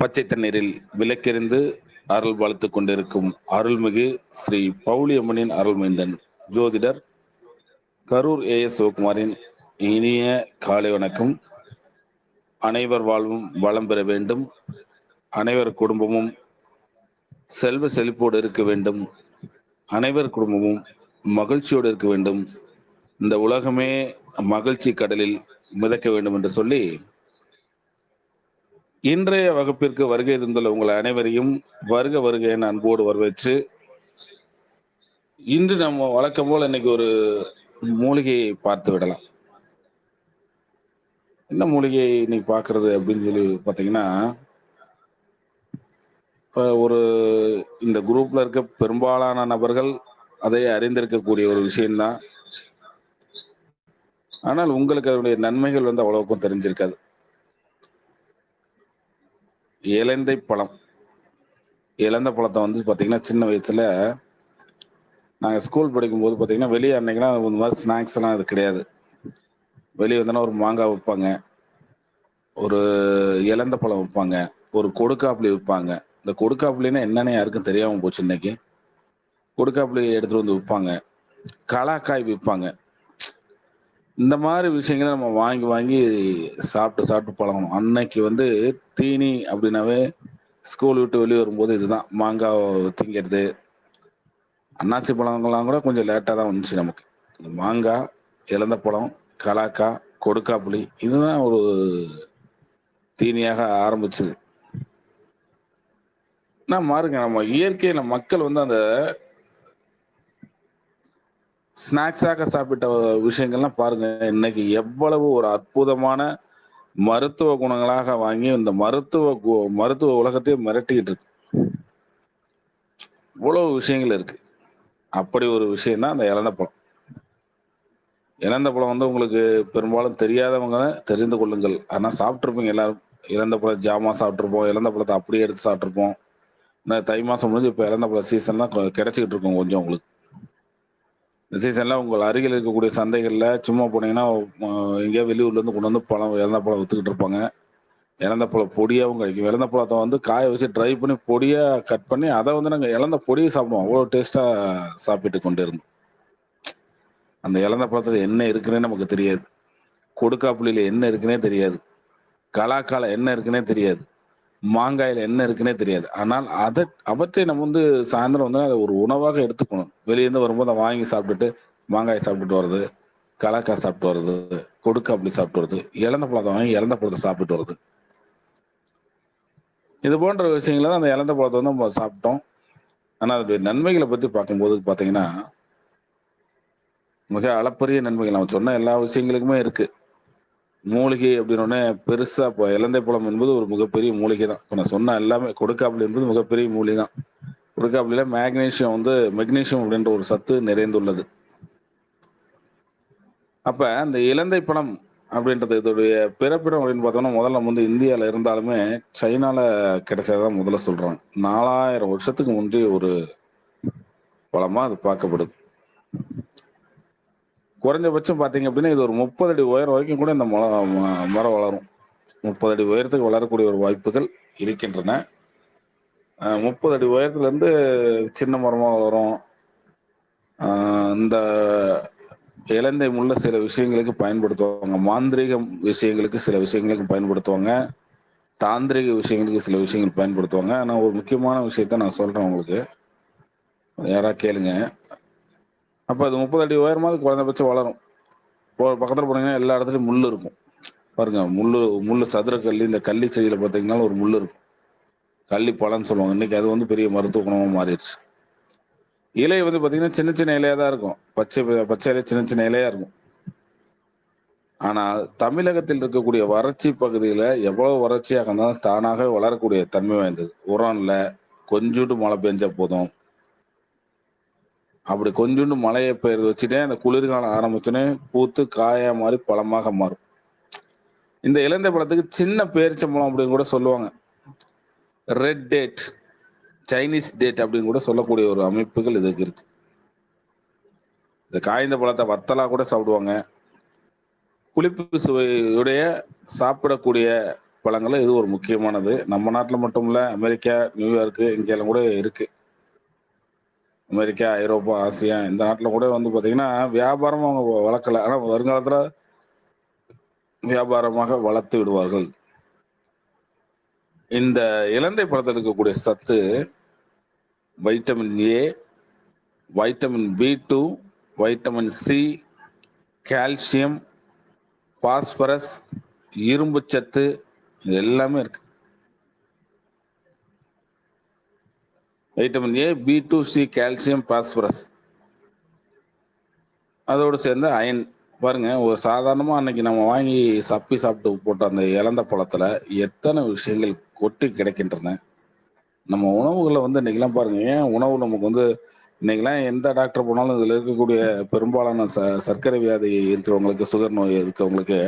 பச்சை தண்ணீரில் விளக்கெறிந்து அருள் வளர்த்து கொண்டிருக்கும் அருள்மிகு ஸ்ரீ பவுளியம்மனின் அருள்மைந்தன் ஜோதிடர் கரூர் ஏ எஸ் சிவகுமாரின் இனிய காலை வணக்கம். அனைவர் வாழ்வும் வளம் பெற வேண்டும். அனைவர் குடும்பமும் செல்வ செழிப்போடு இருக்க வேண்டும். அனைவர் குடும்பமும் மகிழ்ச்சியோடு இருக்க வேண்டும். இந்த உலகமே மகிழ்ச்சி கடலில் மிதக்க வேண்டும் என்று சொல்லி இன்றைய வகுப்பிற்கு வருகை தந்துள்ள உங்கள் அனைவரையும் வருக வருக என அன்போடு வரவேற்று இன்று நம்ம வழக்கம் போல் இன்னைக்கு ஒரு மூலிகையை பார்த்து விடலாம். என்ன மூலிகையை இன்னைக்கு பார்க்கறது அப்படின்னு சொல்லி பார்த்தீங்கன்னா இப்போ ஒரு இந்த குரூப்ல இருக்க பெரும்பாலான நபர்கள் அதை அறிந்திருக்கக்கூடிய ஒரு விஷயம்தான். ஆனால் உங்களுக்கு அதனுடைய நன்மைகள் வந்து அவ்வளவுக்கும் தெரிஞ்சிருக்காது. இலந்தை பழம். இலந்த பழத்தை வந்து பார்த்தீங்கன்னா சின்ன வயசுல நாங்கள் ஸ்கூல் படிக்கும்போது பார்த்தீங்கன்னா வெளியே அன்னைக்கெல்லாம் இந்த மாதிரி ஸ்நாக்ஸ் எல்லாம் இது கிடையாது. வெளியே வந்தோன்னா ஒரு மாங்காய் விற்பாங்க. ஒரு இலந்த பழம் விற்பாங்க. ஒரு கொடுக்காப்புளி விற்பாங்க. இந்த கொடுக்காப்புளின்னா என்னென்ன யாருக்கும் தெரியாமல் போச்சு இன்னைக்கு. கொடுக்காப்புளி எடுத்துகிட்டு வந்து விற்பாங்க. கலாக்காய் விற்பாங்க. இந்த மாதிரி விஷயங்களை நம்ம வாங்கி வாங்கி சாப்பிட்டு சாப்பிட்டு பழகணும். அன்னைக்கு வந்து தீனி அப்படின்னாவே ஸ்கூல் விட்டு வெளியே வரும்போது இதுதான். மாங்காய் திங்கிறது. அன்னாசி பழங்கள்லாம் கூட கொஞ்சம் லேட்டாக தான் வந்துச்சு நமக்கு. மாங்காய் இழந்த பழம் கலாக்காய் கொடுக்காப்புளி இதுதான் ஒரு தீனியாக ஆரம்பிச்சது. நான் மாறுங்க. நம்ம இயற்கையில் மக்கள் வந்து அந்த ஸ்நாக்ஸாக சாப்பிட்ட விஷயங்கள்லாம் பாருங்க இன்னைக்கு எவ்வளவு ஒரு அற்புதமான மருத்துவ குணங்களாக வாங்கி இந்த மருத்துவ கு- மருத்துவ உலகத்தையே மிரட்டிக்கிட்டு இருக்கு. இவ்வளவு விஷயங்கள் இருக்கு. அப்படி ஒரு விஷயம் தான் அந்த இழந்த பழம் இழந்த பழம் வந்து உங்களுக்கு பெரும்பாலும் தெரியாதவங்க தெரிந்து கொள்ளுங்கள். ஆனால் சாப்பிட்ருப்பீங்க எல்லாரும். இழந்த பழம் ஜாமா சாப்பிட்ருப்போம் இழந்த பழத்தை அப்படியே எடுத்து சாப்பிட்ருப்போம் இந்த தை மாதம் முடிஞ்சு இப்போ இழந்த பழம் சீசன் தான் கொ- கிடைச்சிக்கிட்டு இருக்கும் கொஞ்சம் உங்களுக்கு. இந்த சீசனில் உங்கள் அருகில் இருக்கக்கூடிய சந்தைகளில் சும்மா போனீங்கன்னா அஹ், எங்கேயோ வெளியூர்லேருந்து கொண்டு வந்து பழம் இறந்த பழம் விற்றுக்கிட்டு இருப்பாங்க. இழந்த பழம் பொடியாகவும் கிடைக்கும் இழந்த பழத்தை வந்து காய வச்சு ட்ரை பண்ணி பொடியாக கட் பண்ணி அதை வந்து நாங்கள் இழந்த பொடியை சாப்பிடுவோம். அவ்வளோ டேஸ்ட்டாக சாப்பிட்டு கொண்டு இருந்தோம் அந்த இழந்த பழத்தில் என்ன இருக்குன்னே நமக்கு தெரியாது. கொடுக்காப்புளியில் என்ன இருக்குன்னே தெரியாது. கலாக்கால என்ன இருக்குன்னே தெரியாது. மாங்காயில் என்ன இருக்குன்னே தெரியாது. ஆனால் அதை அவற்றை நம்ம வந்து சாயந்தரம் வந்து அதை ஒரு உணவாக எடுத்துக்கணும். வெளியேருந்து வரும்போது அதை வாங்கி சாப்பிட்டுட்டு மாங்காய் சாப்பிட்டுட்டு வர்றது கலாக்காய் சாப்பிட்டு வர்றது கொடுக்காப்புளி சாப்பிட்டு வர்றது இழந்த பழத்தை வாங்கி இழந்த பழத்தை சாப்பிட்டு வர்றது. இது போன்ற விஷயங்கள தான் அந்த இழந்த பழத்தை வந்து நம்ம சாப்பிட்டோம். ஆனால் அதோடைய நன்மைகளை பற்றி பார்க்கும்போது பார்த்தீங்கன்னா மிக அளப்பரிய நன்மைகள். நம்ம சொன்ன எல்லா விஷயங்களுக்குமே இருக்குது மூலிகை அப்படின்னோடனே பெருசா இப்போ இலந்தை பழம் என்பது ஒரு மிகப்பெரிய மூலிகை தான். இப்போ நான் சொன்ன எல்லாமே கொடுக்காப்புளி என்பது மிகப்பெரிய மூலிகை தான். கொடுக்காப்புளியில மேக்னீஷியம் வந்து மெக்னீஷியம் அப்படின்ற ஒரு சத்து நிறைந்துள்ளது. அப்ப அந்த இலந்தை பழம் அப்படின்றது இதோடைய பிறப்பிடம் அப்படின்னு பார்த்தோம்னா முதல்ல வந்து இந்தியாவில் இருந்தாலுமே சைனால கிடைச்சதான் முதல்ல சொல்றாங்க. நாலாயிரம் வருஷத்துக்கு முந்தைய ஒரு பழமா அது பார்க்கப்படுது. குறைஞ்சபட்சம் பார்த்தீங்க அப்படின்னா இது ஒரு முப்பது அடி உயரம் வரைக்கும் கூட இந்த மொள- மரம் வளரும். முப்பது அடி உயரத்துக்கு வளரக்கூடிய ஒரு வாய்ப்புகள் இருக்கின்றன. முப்பது அடி உயரத்துலேருந்து சின்ன மரமாக வளரும். இந்த இலந்தை முள்ள சில விஷயங்களுக்கு பயன்படுத்துவாங்க. மாந்திரீக விஷயங்களுக்கு சில விஷயங்களுக்கு பயன்படுத்துவாங்க. தாந்திரிக விஷயங்களுக்கு சில விஷயங்கள் பயன்படுத்துவாங்க. ஆனால் ஒரு முக்கியமான விஷயத்த நான் சொல்கிறேன் உங்களுக்கு. யாராவது கேளுங்க. அப்போ அது முப்பது அடி உயரமாவது குறைந்தபட்சம் வளரும். பக்கத்தில் போனீங்கன்னா எல்லா இடத்துலையும் முள் இருக்கும். பாருங்க முள் முள் சதுர கல்லி இந்த கள்ளி செடியில் பார்த்தீங்கன்னா ஒரு முள் இருக்கும். கள்ளி பழம்னு சொல்லுவாங்க. இன்னைக்கு அது வந்து பெரிய மருத்துவ குணமாக மாறிடுச்சு. இலை வந்து பார்த்தீங்கன்னா சின்ன சின்ன இலையாக தான் இருக்கும். பச்சை பச்சை இலை சின்ன சின்ன இலையாக இருக்கும். ஆனால் தமிழகத்தில் இருக்கக்கூடிய வறட்சி பகுதியில் எவ்வளோ வறட்சியாக இருந்தாலும் தானாக வளரக்கூடிய தன்மை வாய்ந்தது. உரம் இல்லை கொஞ்சோண்டு மழை பெஞ்சால் போதும். அப்படி கொஞ்சோண்டு மழையை பெயர் வச்சுட்டே அந்த குளிர்காலம் ஆரம்பிச்சோன்னே பூத்து காயா மாறி பழமாக மாறும். இந்த இலந்தை பழத்துக்கு சின்ன பேரிச்சம்பழம் அப்படின்னு கூட சொல்லுவாங்க. ரெட் டேட் சைனீஸ் டேட் அப்படின்னு கூட சொல்லக்கூடிய ஒரு அமைப்புகள் இதுக்கு இருக்கு. இந்த காய்ந்த பழத்தை வத்தலா கூட சாப்பிடுவாங்க. புளிப்பு சுவையுடைய சாப்பிடக்கூடிய பழங்கள்ல இது ஒரு முக்கியமானது. நம்ம நாட்டில் மட்டும் இல்லை அமெரிக்கா, நியூயார்க்கு இங்கெல்லாம் கூட இருக்குது அமெரிக்கா, ஐரோப்பா, ஆசியா இந்த நாட்டில் கூட வந்து பார்த்தீங்கன்னா, வியாபாரம் அவங்க வளர்க்கல. ஆனால் வருங்காலத்தில் வியாபாரமாக வளர்த்து விடுவார்கள். இந்த இலந்தை பழத்தில் இருக்கக்கூடிய சத்து vitamin A, vitamin B two vitamin C, calcium, phosphorus, இரும்பு சத்து இது எல்லாமே இருக்கு. Vitamin A, B two C, calcium, phosphorus. அதோடு சேர்ந்து அயன். பாருங்க, ஒரு சாதாரணமாக அன்னைக்கு நம்ம வாங்கி சப்பி சாப்பிட்டு போட்ட அந்த இழந்த பழத்தில் எத்தனை விஷயங்கள் கொட்டி கிடைக்கின்றன நம்ம உணவுகளை வந்து இன்றைக்கெலாம் பாருங்க, ஏன் உணவு நமக்கு வந்து இன்றைக்கெலாம் எந்த டாக்டர் போனாலும் இதில் இருக்கக்கூடிய பெரும்பாலான ச சர்க்கரை வியாதி இருக்கிறவங்களுக்கு, சுகர் நோய் இருக்கிறவங்களுக்கு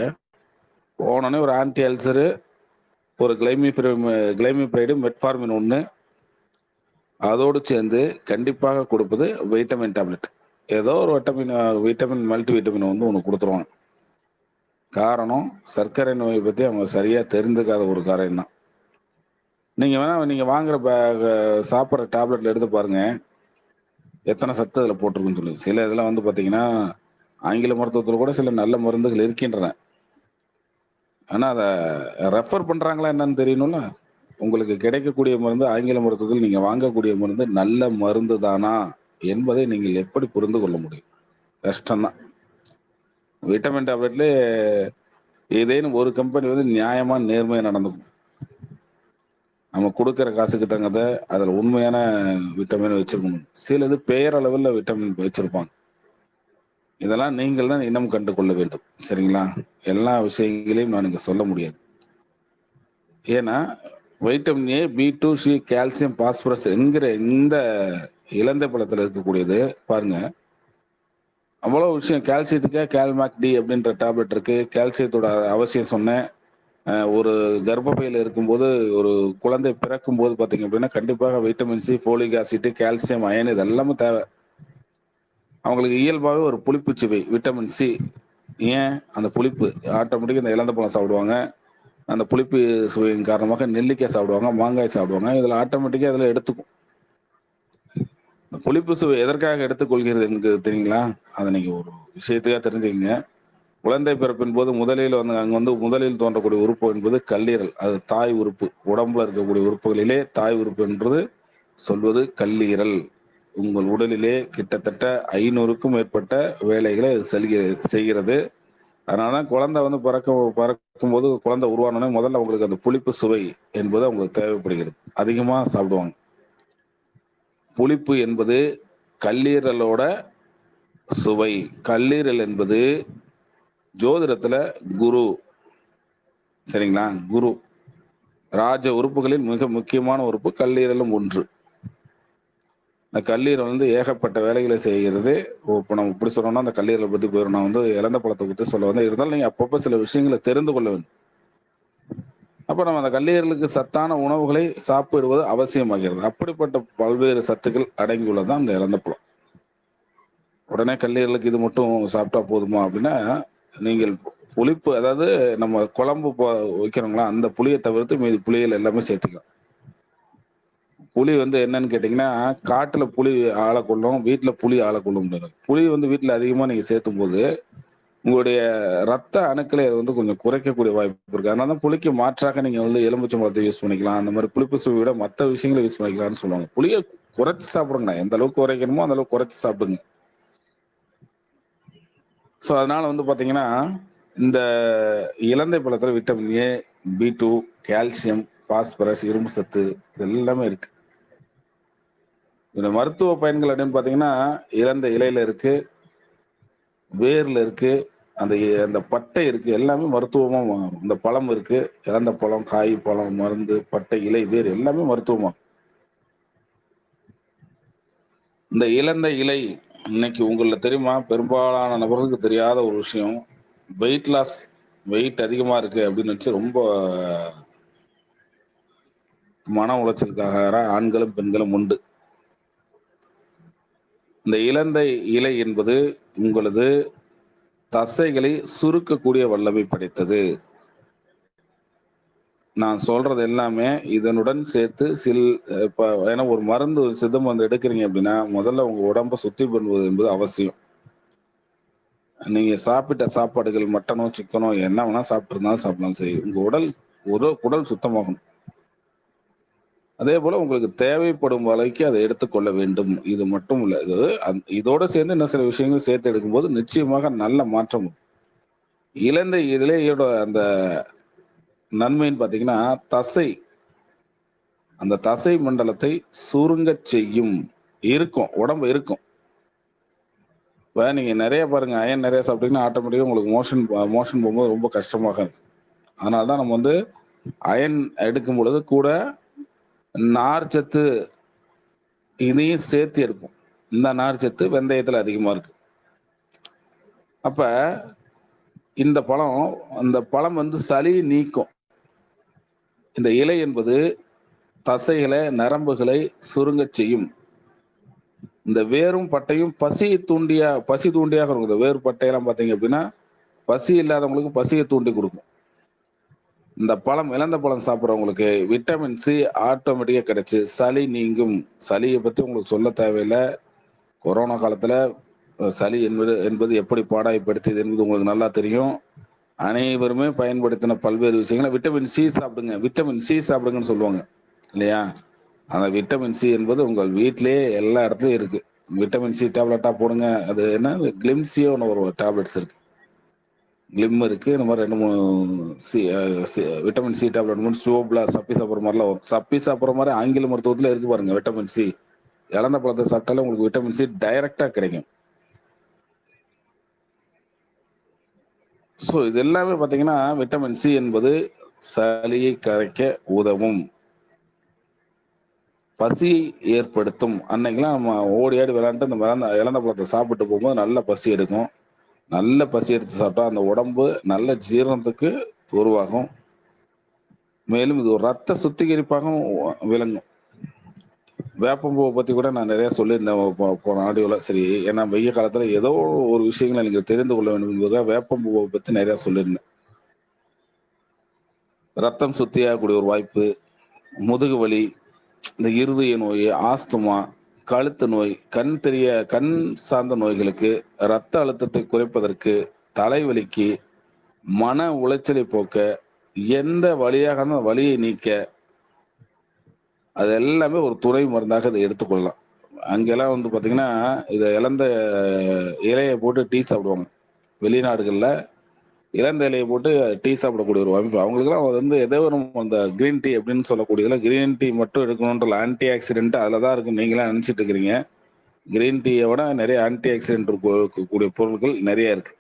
போனோனே ஒரு ஆன்டி அல்சரு, ஒரு கிளைமி கிளைமி பிரைடு மெட்ஃபார்மின் ஒன்று அதோடு சேர்ந்து கண்டிப்பாக கொடுப்பது வைட்டமின் டேப்லெட். ஏதோ ஒரு வைட்டமின் வைட்டமின் மல்டி வைட்டமின் வந்து ஒன்று கொடுத்துருவாங்க காரணம், சர்க்கரை நோயை பற்றி அவங்க சரியாக தெரிந்துக்காத ஒரு காரணம் தான். நீங்கள் வேணால் நீங்கள் வாங்குற ப டேப்லெட்டில் எடுத்து பாருங்கள் எத்தனை சத்து அதில் போட்டிருக்குன்னு சொல்லி. சில இதெல்லாம் வந்து பார்த்தீங்கன்னா, ஆங்கில மருத்துவத்தில் கூட சில நல்ல மருந்துகள் இருக்கின்றன. ஆனால் அதை ரெஃபர் பண்ணுறாங்களா என்னன்னு தெரியணும்ல. உங்களுக்கு கிடைக்கக்கூடிய மருந்து ஆங்கில மருத்துவத்தில் நீங்க வாங்கக்கூடிய மருந்து நல்ல மருந்து தானா என்பதை நீங்கள் எப்படி புரிந்து கொள்ள முடியும்? கஷ்டம் தான். விட்டமின் டேப்லெட்ல ஏதேனும் ஒரு கம்பெனி வந்து நியாயமா, நேர்மையா நடந்துக்கும். நம்ம குடுக்குற காசுக்கு தங்கத அதுல உண்மையான விட்டமின் வச்சிருக்கணும். சிலது பெயரளவில விட்டமின் வச்சிருப்பாங்க. இதெல்லாம் நீங்கள் தான் இனம் கண்டு கொள்ள வேண்டும். சரிங்களா? எல்லா விஷயங்களையும் நான் இங்க சொல்ல முடியாது. ஏன்னா, vitamin A, B two C, calcium, phosphorus என்கிற இந்த இலந்தை பழத்தில் இருக்கக்கூடியது பாருங்க. அவ்வளோ விஷயம் கால்சியத்துக்கே கேல்மாக் டி அப்படின்ற டேப்லெட் இருக்கு. கால்சியத்தோட அவசியம் சொன்னேன். ஒரு கர்ப்பப்பையில் இருக்கும்போது, ஒரு குழந்தை பிறக்கும்போது பார்த்தீங்க அப்படின்னா, கண்டிப்பாக vitamin C, folic acid calcium, iron இது எல்லாமே தேவை. அவங்களுக்கு இயல்பாகவே ஒரு புளிப்பு சுவை விட்டமின் சி. ஏன்? அந்த புளிப்பு ஆட்டோமேட்டிக்காக இந்த இலந்த பழம் சாப்பிடுவாங்க. அந்த புளிப்பு சுவையின் காரணமாக நெல்லிக்காய் சாப்பிடுவாங்க, மாங்காய் சாப்பிடுவாங்க. இதில் ஆட்டோமேட்டிக்காக இதில் எடுத்துக்கும். இந்த புளிப்பு சுவை எதற்காக எடுத்துக்கொள்கிறது எனக்கு தெரியுங்களா? அதை நீங்கள் ஒரு விஷயத்துக்காக தெரிஞ்சுக்கங்க. குழந்தை பிறப்பின் போது முதலில் வந்து அங்கே வந்து முதலில் தோன்றக்கூடிய உறுப்பு என்பது கல்லீரல். அது தாய் உறுப்பு. உடம்புல இருக்கக்கூடிய உறுப்புகளிலே தாய் உறுப்பு என்பது சொல்வது கல்லீரல். உங்கள் உடலிலே கிட்டத்தட்ட 500க்கும் மேற்பட்ட வேலைகளை அது செல்கிற செய்கிறது. அதனால குழந்தை வந்து பிறக்கும் போது குழந்தை உருவானோனே முதல்ல அவங்களுக்கு அந்த புளிப்பு சுவை என்பது அவங்களுக்கு தேவைப்படுகிறது. அதிகமாக சாப்பிடுவாங்க. புளிப்பு என்பது கல்லீரலோட சுவை. கல்லீரல் என்பது ஜோதிடத்தில் குரு. சரிங்களா? குரு. ராஜ உறுப்புகளில் மிக முக்கியமான உறுப்பு கல்லீரலும் ஒன்று. இந்த கல்லீரல் வந்து ஏகப்பட்ட வேலைகளை செய்கிறது. இப்போ நம்ம இப்படி சொல்லணும்னா அந்த கல்லீரலை பற்றி போயிரும். நான் வந்து இழந்த பழத்தை பற்றி சொல்ல வந்து இருந்தாலும் நீங்கள் அப்பப்போ சில விஷயங்களை தெரிந்து கொள்ள வேண்டும். அப்போ நம்ம அந்த கல்லீரலுக்கு சத்தான உணவுகளை சாப்பிடுவது அவசியமாகிறது. அப்படிப்பட்ட பல்வேறு சத்துக்கள் அடங்கியுள்ளது தான் அந்த இழந்த பழம். உடனே கல்லீரலுக்கு இது மட்டும் சாப்பிட்டா போதுமா? அப்படின்னா, நீங்கள் புளிப்பு அதாவது நம்ம குழம்பு போ வைக்கிறோங்களா, அந்த புளியை தவிர்த்து மீது புளியில் எல்லாமே சேர்த்துக்கலாம். புளி வந்து என்னன்னு கேட்டீங்கன்னா, காட்டுல புலி ஆளை கொள்ளும் வீட்ல புலி ஆளை கொள்ளும் புளி வந்து வீட்ல அதிகமா நீங்க சேர்த்தும்போது, உங்களுடைய ரத்த அணுக்களை அது வந்து கொஞ்சம் குறைக்கக்கூடிய வாய்ப்பு இருக்கு. அதனால தான் புளிக்கு மாற்றாக நீங்க வந்து எலுமிச்சம் மரத்தை யூஸ் பண்ணிக்கலாம். அந்த மாதிரி புளிப்பு சுவைய விட மற்ற விஷயங்களை யூஸ் பண்ணிக்கலாம்னு சொல்லுவாங்க. புளிய குறைச்சு சாப்பிடுங்கண்ணா எந்த அளவுக்கு குறைக்கணுமோ அந்த அளவுக்கு குறைச்சு சாப்பிடுங்க. ஸோ, அதனால வந்து பார்த்தீங்கன்னா, இந்த இலந்தை பழத்தில் vitamin A, B two, calcium, phosphorus, இரும்பு சத்து இது எல்லாமே இருக்கு. இதுல மருத்துவ பயன்கள் அப்படின்னு பார்த்தீங்கன்னா, இறந்த இலையில இருக்கு. வேர்ல இருக்கு. அந்த எ அந்த பட்டை இருக்கு. எல்லாமே மருத்துவமா மாறும். இந்த பழம் இருக்கு. இறந்த பழம், காய், பழம், மருந்து, பட்டை, இலை, வேர் எல்லாமே மருத்துவமா இந்த இழந்த இலை இன்னைக்கு உங்களில் தெரியுமா? பெரும்பாலான நபர்களுக்கு தெரியாத ஒரு விஷயம். வெயிட் லாஸ் வெயிட் அதிகமாக இருக்கு அப்படின்னு வச்சு ரொம்ப மன உளைச்சலுக்காக ஆண்களும், பெண்களும் உண்டு. இந்த இலந்தை இலை என்பது உங்களது தசைகளை சுருக்கக்கூடிய வல்லமை படைத்தது. நான் சொல்றது எல்லாமே இதனுடன் சேர்த்து சில் இப்போ ஏன்னா ஒரு மருந்து சித்த மருந்து எடுக்கிறீங்க அப்படின்னா முதல்ல உங்க உடம்ப சுத்தி பண்ணுவது என்பது அவசியம். நீங்க சாப்பிட்ட சாப்பாடுகள் மட்டனோ சிக்கனோ என்ன வேணா சாப்பிட்டு இருந்தாலும் சாப்பிடலாம். சரி உங்க உடல் ஒரு குடல் சுத்தமாகணும். அதே போல உங்களுக்கு தேவைப்படும் வரைக்கும் அதை எடுத்துக்கொள்ள வேண்டும். இது மட்டும் இல்லை இது அந்த- இதோட சேர்ந்து இன்னும் சில விஷயங்கள் சேர்த்து எடுக்கும்போது நிச்சயமாக நல்ல மாற்றம் வரும். இழந்த இலையோட அந்த நன்மைன்னு பார்த்தீங்கன்னா தசை அந்த தசை மண்டலத்தை சுருங்கச் செய்யும். இருக்கும் உடம்பு இருக்கும். இப்போ நீங்கள் நிறைய பாருங்க அயன் நிறைய சாப்பிட்டீங்கன்னா ஆட்டோமேட்டிக்காக உங்களுக்கு மோஷன் மோஷன் போகும்போது ரொம்ப கஷ்டமாக இருக்கும். அதனால தான் நம்ம வந்து அயன் எடுக்கும் பொழுது கூட நார்ச்சத்து இதையும் சேர்த்து எடுப்போம் இந்த நார்ச்சத்து வெந்தயத்தில் அதிகமாக இருக்கு. அப்போ இந்த பழம் அந்த பழம் வந்து சளி நீக்கும். இந்த இலை என்பது தசைகளை நரம்புகளை சுருங்கச் செய்யும். இந்த வேரும் பட்டையும் பசியை தூண்டியா பசி தூண்டியாக இருக்கும். இந்த வேறு பட்டையெல்லாம் பார்த்தீங்க அப்படின்னா பசி இல்லாதவங்களுக்கு பசியை தூண்டி கொடுக்கும். இந்த பழம் இழந்த பழம் சாப்பிட்றவங்களுக்கு விட்டமின் சி ஆட்டோமேட்டிக்காக கிடைச்சி சளி நீங்கும். சளியை பற்றி உங்களுக்கு சொல்ல தேவையில்லை. கொரோனா காலத்தில் சளி என்பது என்பது எப்படி பாடாய்ப்படுத்தியது என்பது உங்களுக்கு நல்லா தெரியும். அனைவருமே பயன்படுத்தின பல்வேறு விஷயங்களை விட்டமின் சி சாப்பிடுங்க. விட்டமின் சி சாப்பிடுங்கன்னு சொல்லுவாங்க. இல்லையா? அந்த விட்டமின் சி என்பது உங்கள் வீட்டிலேயே எல்லா இடத்துலையும் இருக்குது விட்டமின் சி டேப்லெட்டாக போடுங்க. அது என்ன? கிளிம்சியோன்னு ஒரு டேப்லெட்ஸ் இருக்குது கிளிம்மருக்கு இந்த மாதிரி ரெண்டு மூணு சி விட்டமின் சி டேப்லெட் மூணு சோப்ல சப்பி சாப்பிட்ற மாதிரிலாம் வரும். சப்பி சாப்பிட்ற மாதிரி ஆங்கில மருத்துவத்தில் இருக்கு பாருங்க விட்டமின் சி. இழந்த பழத்தை சாப்பிட்டாலே உங்களுக்கு விட்டமின் சி டைரக்டா கிடைக்கும். ஸோ இது எல்லாமே பார்த்தீங்கன்னா விட்டமின் சி என்பது சளியை கரைக்க உதவும். பசி ஏற்படுத்தும். அன்னைக்கெல்லாம் நம்ம ஓடி ஆடி விளாண்டு இந்த இழந்த பழத்தை சாப்பிட்டு போகும்போது நல்ல பசி எடுக்கும். நல்ல பசி எடுத்து சாப்பிட்டா அந்த உடம்பு நல்ல ஜீரணத்துக்கு உருவாகும். மேலும் இது ஒரு ரத்த சுத்திகரிப்பாகவும் விளங்கும். வேப்பம்பூவை பற்றி கூட நான் நிறையா சொல்லியிருந்தேன் போன ஆடியோவில் சரி ஏன்னா வெய்ய காலத்தில் ஏதோ ஒரு விஷயங்களை நீங்கள் தெரிந்து கொள்ள வேண்டும் என்பதுக்காக வேப்பம்பூவை பற்றி நிறையா சொல்லியிருந்தேன். ரத்தம் சுத்தியாகக்கூடிய ஒரு வாய்ப்பு முதுகு வலி இந்த இருதய நோய் ஆஸ்துமா கழுத்து நோய் கண் தெரிய கண் சார்ந்த நோய்களுக்கு இரத்த அழுத்தத்தை குறைப்பதற்கு தலைவலிக்கு மன உளைச்சலை போக்க எந்த வழியாக வழியை நீக்க அது எல்லாமே ஒரு துணை மருந்தாக இதை எடுத்துக்கொள்ளலாம். அங்கெல்லாம் வந்து பார்த்தீங்கன்னா இதை இழந்த இலையை போட்டு டீ சாப்பிடுவாங்க. வெளிநாடுகளில் இளந்த இலையை போட்டு டீ சாப்பிடக்கூடிய ஒரு அமைப்பு. அவங்களுக்குலாம் வந்து ஏதோ ஒரு அந்த கிரீன் டீ அப்படின்னு சொல்லக்கூடியதுல கிரீன் டீ மட்டும் எடுக்கணுன்ற ஆன்டி ஆக்சிடென்ட் அதில் தான் இருக்கு நீங்களாம் நினச்சிட்டு இருக்கிறீங்க. கிரீன் டீயை விட நிறைய ஆன்டி ஆக்சிடென்ட் இருக்கக்கூடிய பொருட்கள் நிறைய இருக்கு.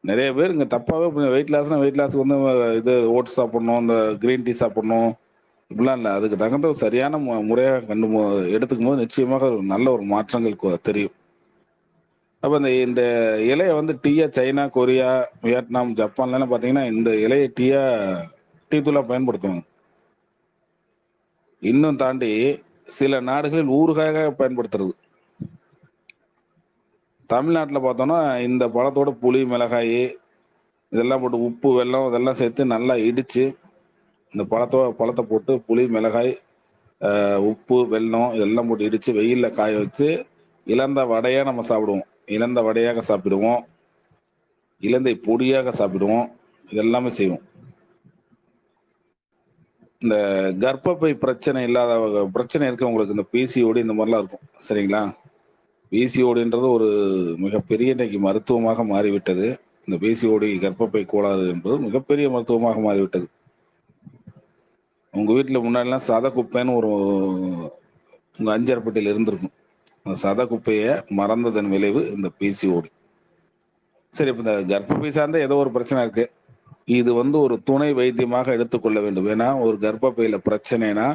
நிறைய பேர் இங்கே தப்பாகவே வெயிட் லாஸ்னா வெயிட் லாஸ்க்கு வந்து இது ஓட்ஸ் சாப்பிட்ணும் இந்த கிரீன் டீ சாப்பிட்ணும். இப்படிலாம் இல்லை. அதுக்கு தகுந்த சரியான மு- முறையாக கண்டு எடுத்துக்கும் போது நிச்சயமாக ஒரு நல்ல ஒரு மாற்றங்கள் தெரியும். அப்போ இந்த இந்த இலையை வந்து டீயா சைனா கொரியா வியட்நாம் ஜப்பான்லாம் பார்த்தீங்கன்னா இந்த இலையை டீயா டீ தூளாக பயன்படுத்துவாங்க. இன்னும் தாண்டி சில நாடுகளில் ஊறுகாயாக பயன்படுத்துறது. தமிழ்நாட்டில் பார்த்தோம்னா இந்த பழத்தோட புளி மிளகாய் இதெல்லாம் போட்டு உப்பு வெல்லம் இதெல்லாம் சேர்த்து நல்லா இடித்து இந்த பழத்தோ பழத்தை போட்டு புளி மிளகாய் உப்பு வெல்லம் இதெல்லாம் போட்டு இடித்து வெயிலில் காய வச்சு இழந்த வடையாக நம்ம சாப்பிடுவோம். இழந்த வடையாக சாப்பிடுவோம். இலந்தை பொடியாக சாப்பிடுவோம். இதெல்லாமே செய்வோம். இந்த கர்ப்பப்பை பிரச்சனை இல்லாத பிரச்சனை இருக்கவங்களுக்கு இந்த பிசிஓடி இந்த மாதிரிலாம் இருக்கும். சரிங்களா? பிசிஓடின்றது ஒரு மிகப்பெரிய இன்றைக்கு மருத்துவமாக மாறிவிட்டது. இந்த பிசிஓடி கர்ப்பப்பை கோளாறு என்பது மிகப்பெரிய மருத்துவமாக மாறிவிட்டது. உங்கள் வீட்டில் முன்னாடிலாம் சத குப்பைன்னு ஒரு உங்கள் அஞ்சரப்பட்டியில் இருந்திருக்கும். அந்த சத குப்பையை மறந்ததன் விளைவு இந்த பிசிஓடி சரி இப்போ இந்த கர்ப்பப்பை சார்ந்த ஏதோ ஒரு பிரச்சனை இருக்கு. இது வந்து ஒரு துணை வைத்தியமாக எடுத்துக்கொள்ள வேண்டும். ஏன்னா ஒரு கர்ப்பப்பையில பிரச்சனைனா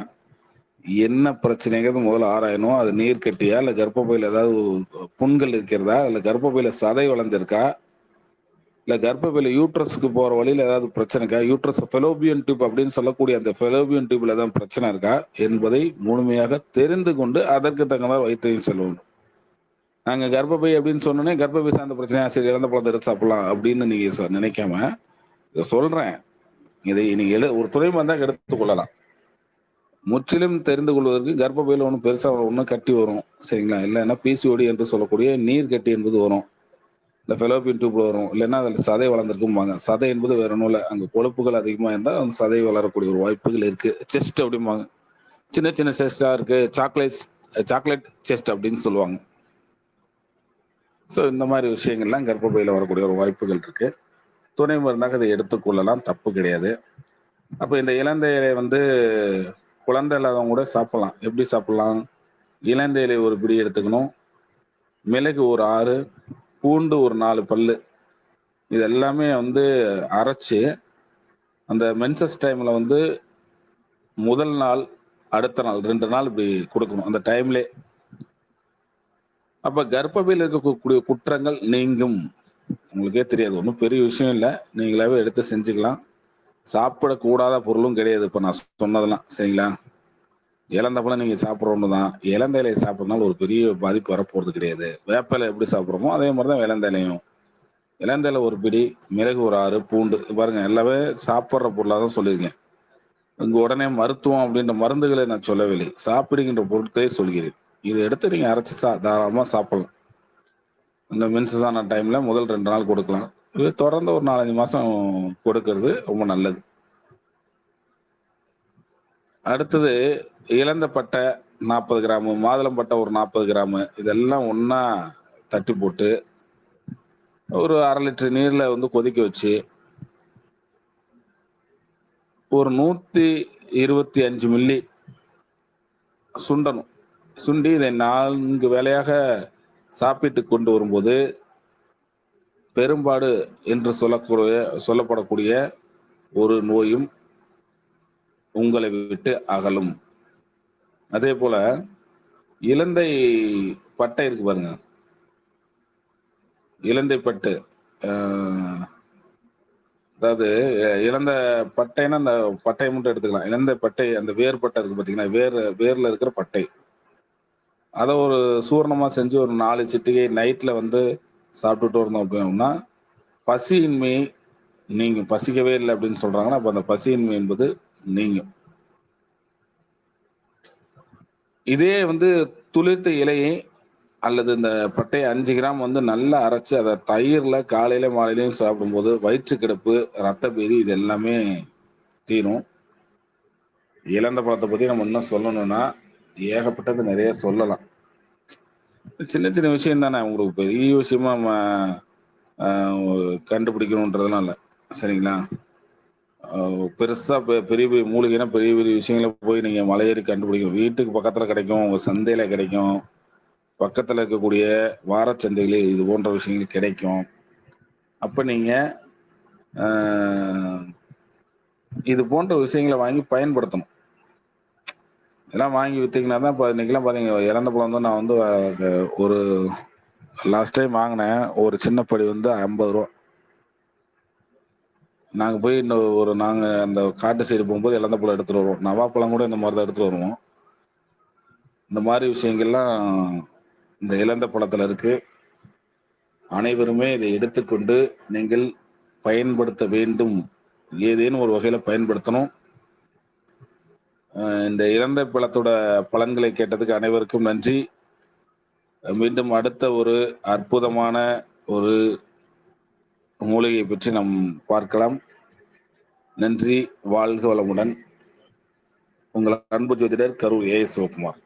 என்ன பிரச்சனைங்கிறது முதல்ல ஆராயணும். அது நீர் கட்டியா இல்லை கர்ப்பப்பையில ஏதாவது புண்கள் இருக்கிறதா? இல்லை கர்ப்பப்பையில சதை வளர்ந்திருக்கா? இல்லை கர்ப்பப்பையில யூட்ரஸுக்கு போகிற வழியில் ஏதாவது பிரச்சனை இருக்கா? யூட்ரஸ் ஃபெலோபியன் டியூப் அப்படின்னு சொல்லக்கூடிய அந்த ஃபெலோபியன் டியூப்ல ஏதாவது பிரச்சனை இருக்கா? என்பதை முழுமையாக தெரிந்து கொண்டு அதற்கு தகுந்த வைத்தியம் செல்ல நாங்கள் கர்ப்பபை கர்ப்பப்பை அப்படின்னு சொன்னோன்னே கர்ப்பப்பை சார்ந்த பிரச்சனையா சரி இறந்த பழத்தை எடுத்து சாப்பிடலாம் அப்படின்னு நீங்கள் சொ- நினைக்காம இதை சொல்கிறேன் இதை நீங்கள் எழு ஒரு துறை மருந்தா எடுத்துக் கொள்ளலாம். முற்றிலும் தெரிந்து கொள்வதற்கு கர்ப்பப்பையில் ஒன்றும் பெருசாக ஒன்றும் கட்டி வரும். சரிங்களா? இல்லைன்னா பிசிஓடி என்று சொல்லக்கூடிய நீர் கட்டி என்பது வரும். இல்லை ஃபெலோபியன் டியூப்ல வரும். இல்லைன்னா அதில் சதை வளர்ந்துருக்கும்பாங்க. சதை என்பது வேற ஒன்றும் இல்லை. அங்கே கொழுப்புகள் அதிகமாக இருந்தால் அந்த சதை வளரக்கூடிய ஒரு வாய்ப்புகள் இருக்குது செஸ்ட் அப்படிம்பாங்க. சின்ன சின்ன செஸ்டாக இருக்குது சாக்லேட் சாக்லேட் செஸ்ட் அப்படின்னு சொல்லுவாங்க. ஸோ இந்த மாதிரி விஷயங்கள்லாம் கர்ப்பப்பையில் வரக்கூடிய ஒரு வாய்ப்புகள் இருக்குது துணை மருந்தாக அதை எடுத்துக்கொள்ளலாம் தப்பு கிடையாது. அப்போ இந்த இலந்தை இலை வந்து குழந்தை இல்லாதவங்க கூட சாப்பிட்லாம். எப்படி சாப்பிட்லாம்? இலந்தை இலை ஒரு பிடி எடுத்துக்கணும். மிளகு ஒரு ஆறு. பூண்டு ஒரு நாலு பல்லு. இது எல்லாமே வந்து அரைச்சு அந்த மென்சஸ் டைம்ல வந்து முதல் நாள் அடுத்த நாள் ரெண்டு நாள் இப்படி கொடுக்கணும். அந்த டைம்லே. அப்போ கர்ப்பப்பையில் இருக்கக்கூடிய குற்றங்கள் நீங்கும். உங்களுக்கே தெரியாது. ஒன்றும் பெரிய விஷயம் இல்லை. நீங்களாவே எடுத்து செஞ்சுக்கலாம். சாப்பிடக்கூடாத பொருளும் கிடையாது. இப்போ நான் சொன்னதெல்லாம். சரிங்களா? இழந்த நீங்கள் சாப்பிட்ற ஒன்று தான். இலந்த இலையை சாப்பிட்றதுனால ஒரு பெரிய பாதிப்பு வரப்போகிறது கிடையாது. வேப்பிலை எப்படி சாப்பிட்றோமோ அதே மாதிரி தான் இலந்த இலையும் இலந்த இலை ஒரு பிடி மிளகு ஒரு ஆறு பூண்டு. பாருங்க எல்லாமே சாப்பிட்ற பொருளாக தான் சொல்லியிருக்கேன். இங்கே உடனே மருத்துவம் அப்படின்ற மருந்துகளை நான் சொல்லவில்லை. சாப்பிடுகின்ற பொருட்களே சொல்கிறேன். இதை எடுத்து நீங்கள் அரைச்சி சா தாராளமாக சாப்பிடலாம். இந்த மென்சஸான டைமில் முதல் ரெண்டு நாள் கொடுக்கலாம். இது தொடர்ந்து ஒரு நாலஞ்சு மாதம் கொடுக்கறது ரொம்ப நல்லது. அடுத்தது இழந்த பட்டை நாற்பது கிராமு மாதுளம் பட்டை ஒரு நாற்பது கிராமு. இதெல்லாம் ஒன்றா தட்டி போட்டு ஒரு அரை லிட்டர் நீரில் வந்து கொதிக்க வச்சு ஒரு நூற்றி இருபத்தி அஞ்சு மில்லி சுண்டணும். சுண்டி இதை நான்கு வேலையாக சாப்பிட்டு கொண்டு வரும்போது பெரும்பாடு என்று சொல்லக்கூடிய சொல்லப்படக்கூடிய ஒரு நோயும் உங்களை விட்டு அகலும். அதே போல இலந்தை பட்டை இருக்கு பாருங்க. இலந்தை பட்டு அதாவது இழந்த பட்டைன்னா அந்த பட்டையை மட்டும் எடுத்துக்கலாம். இலந்தை பட்டை அந்த வேர் பட்டை இருக்கு பார்த்தீங்கன்னா வேர் வேர்ல இருக்கிற பட்டை. அதை ஒரு சூர்ணமாக செஞ்சு ஒரு நாலு சிட்டிகை நைட்டில் வந்து சாப்பிட்டுட்டு இருந்தோம் அப்படின்னா பசியின்மை நீங்கள் பசிக்கவே இல்லை அப்படின்னு சொல்கிறாங்கன்னா அப்போ அந்த பசியின்மை என்பது நீங்கும் இதே வந்து துளிர்த்த இலையை அல்லது இந்த பட்டையை அஞ்சு கிராம் வந்து நல்லா அரைச்சு அதை தயிரில் காலையில மாலையிலையும் சாப்பிடும்போது வயிற்று கிடப்பு ரத்த பேதி இது எல்லாமே தீரும். இழந்த பழத்தை பத்தி நம்ம இன்னும் சொல்லணும்னா ஏகப்பட்டது நிறைய சொல்லலாம். சின்ன சின்ன விஷயம் தானே உங்களுக்கு பெரிய விஷயமா நம்ம கண்டுபிடிக்கணுன்றதுலாம் இல்லை சரிங்களா? பெருசாக பெ- பெரிய பெரிய மூலிகைனா பெரிய பெரிய விஷயங்கள போய் நீங்கள் மலையேறி கண்டுபிடிக்கணும். வீட்டுக்கு பக்கத்தில் கிடைக்கும் உங்கள் சந்தையில் கிடைக்கும் பக்கத்தில் இருக்கக்கூடிய வாரச்சந்தைகளில் இது போன்ற விஷயங்கள் கிடைக்கும். அப்போ நீங்கள் இது போன்ற விஷயங்களை வாங்கி பயன்படுத்தணும். இதெல்லாம் வாங்கி விற்றீங்கன்னா தான் இப்போ இன்னைக்கெல்லாம் பார்த்தீங்க இறந்த பழம் வந்து நான் வந்து ஒரு லாஸ்ட் டைம் வாங்கினேன். ஒரு சின்ன படி வந்து ஐம்பது ரூபா. நாங்கள் போய் இந்த ஒரு நாங்கள் அந்த காட்டு சைடு போகும்போது இழந்த பழம் எடுத்துட்டு வருவோம். நவாப்பழம் கூட இந்த மாதிரி தான் எடுத்துகிட்டு வருவோம். இந்த மாதிரி விஷயங்கள்லாம் இந்த இழந்த பழத்தில் இருக்கு. அனைவருமே இதை எடுத்துக்கொண்டு நீங்கள் பயன்படுத்த வேண்டும். ஏதேனும் ஒரு வகையில் பயன்படுத்தணும். இந்த இழந்த பழத்தோட பலன்களை கேட்டதுக்கு அனைவருக்கும் நன்றி. மீண்டும் அடுத்த ஒரு அற்புதமான ஒரு மூலிகையை பற்றி நாம் பார்க்கலாம். நன்றி வாழ்க வளமுடன். உங்கள் அன்பு ஜோதிடர் கரூர் ஏ சிவகுமார்.